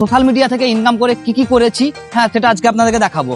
Social media থেকে income করে কি কি করেছি হ্যাঁ সেটা আজকে আপনাদেরকে দেখাবো।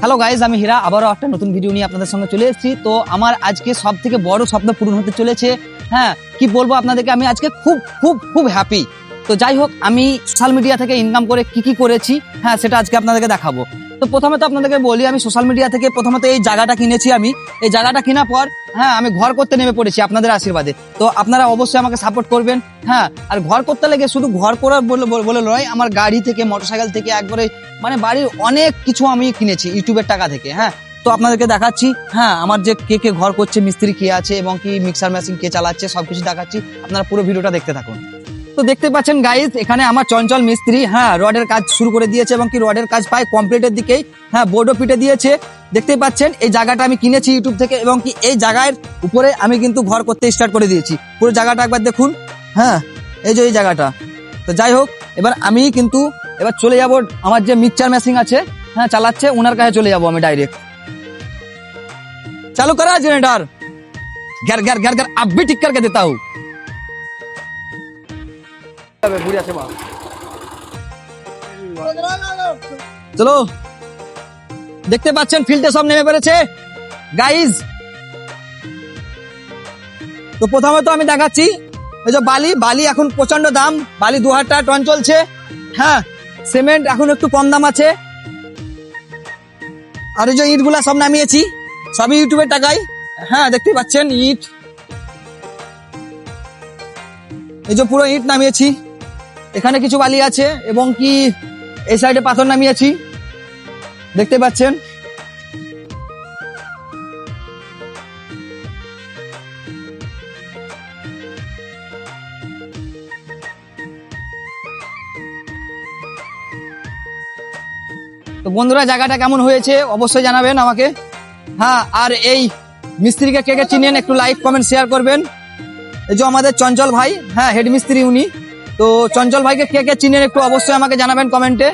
হ্যালো গাইজ আমি হীরা, আবারও একটা নতুন ভিডিও নিয়ে আপনাদের সঙ্গে চলে এসেছি। তো আমার আজকে সব থেকে বড় স্বপ্ন পূরণ হতে চলেছে হ্যাঁ কি বলব আপনাদেরকে, আমি আজকে খুব খুব খুব হ্যাপি তো যাই হোক, আমি সোশ্যাল মিডিয়া থেকে ইনকাম করে কি কি করেছি হ্যাঁ সেটা আজকে আপনাদেরকে দেখাবো। তো প্রথমে তো আপনাদেরকে বলি, আমি সোশ্যাল মিডিয়া থেকে প্রথমত এই জায়গাটা কিনেছি আমি। এই জায়গাটা কেনার পর হ্যাঁ আমি ঘর করতে নেমে পড়েছি আপনাদের আশীর্বাদে। তো আপনারা অবশ্যই আমাকে সাপোর্ট করবেন হ্যাঁ আর ঘর করতে লেগে শুধু ঘর করার বলে নয় আমার গাড়ি থেকে মোটরসাইকেল থেকে একবারে মানে বাড়ির অনেক কিছু আমি কিনেছি ইউটিউবের টাকা থেকে হ্যাঁ। তো আপনাদেরকে দেখাচ্ছি হ্যাঁ আমার যে কে কে ঘর করছে, মিস্ত্রি কে আছে এবং কি মিক্সার মেশিন কে চালাচ্ছে, সবকিছু দেখাচ্ছি, আপনারা পুরো ভিডিওটা দেখতে থাকুন। তো দেখতে পাচ্ছেন গাইজ এখানে আমার চঞ্চল মিস্ত্রি হ্যাঁ রডের কাজ শুরু করে দিয়েছে এবং কি রডের কাজ প্রায় কমপ্লিটের দিকেই হ্যাঁ বোর্ডও পিটে দিয়েছে। দেখতে পাচ্ছেন, এই জায়গাটা আমি কিনেছি ইউটিউব থেকে এবং কি এই জায়গার উপরে আমি কিন্তু ঘর করতে স্টার্ট করে দিয়েছি। পুরো জায়গাটা একবার দেখুন হ্যাঁ এই যে এই জায়গাটা। তো যাই হোক, এবার আমি কিন্তু এবার চলে যাব, আমার যে মিক্সচার মেশিন আছে হ্যাঁ চালাচ্ছে ওনার কাছে চলে যাব আমি ডাইরেক্ট চালু করা জেনারেটার গ্যার গ্যার গ্যার গ্যার আপ ঠিক করকে দেতা চলো। দেখতে পাচ্ছেন ফিল্ডে সব নেমে পড়েছে। গাইজ তো প্রথমে তো আমি দেখাচ্ছি, এই যে বালি বালি এখন প্রচণ্ড দাম, বালি দু হাজার টন চলছে। হ্যাঁ সিমেন্ট এখন একটু কম দাম আছে। আর এই যে ইটগুলা সব নামিয়েছি, সবই ইউটিউবের টাকাই হ্যাঁ দেখতে পাচ্ছেন ইট। এই যে পুরো ইট নামিয়েছি। এখানে কিছু বালি আছে এবং কি এই সাইডে পাথর নামিয়েছি। দেখতে পাচ্ছেন? তো বন্ধুরা, জায়গাটা কেমন হয়েছে অবশ্যই জানাবেন আমাকে। হ্যাঁ আর এই মিস্ত্রিকে কে কে চিনেন একটু লাইক কমেন্ট শেয়ার করবেন। এই যে আমাদের চঞ্চল ভাই হ্যাঁ হেড মিস্ত্রি উনি। তো চঞ্চল ভাইকে কে কে চিনেন একটু অবশ্যই আমাকে জানাবেন কমেন্টে।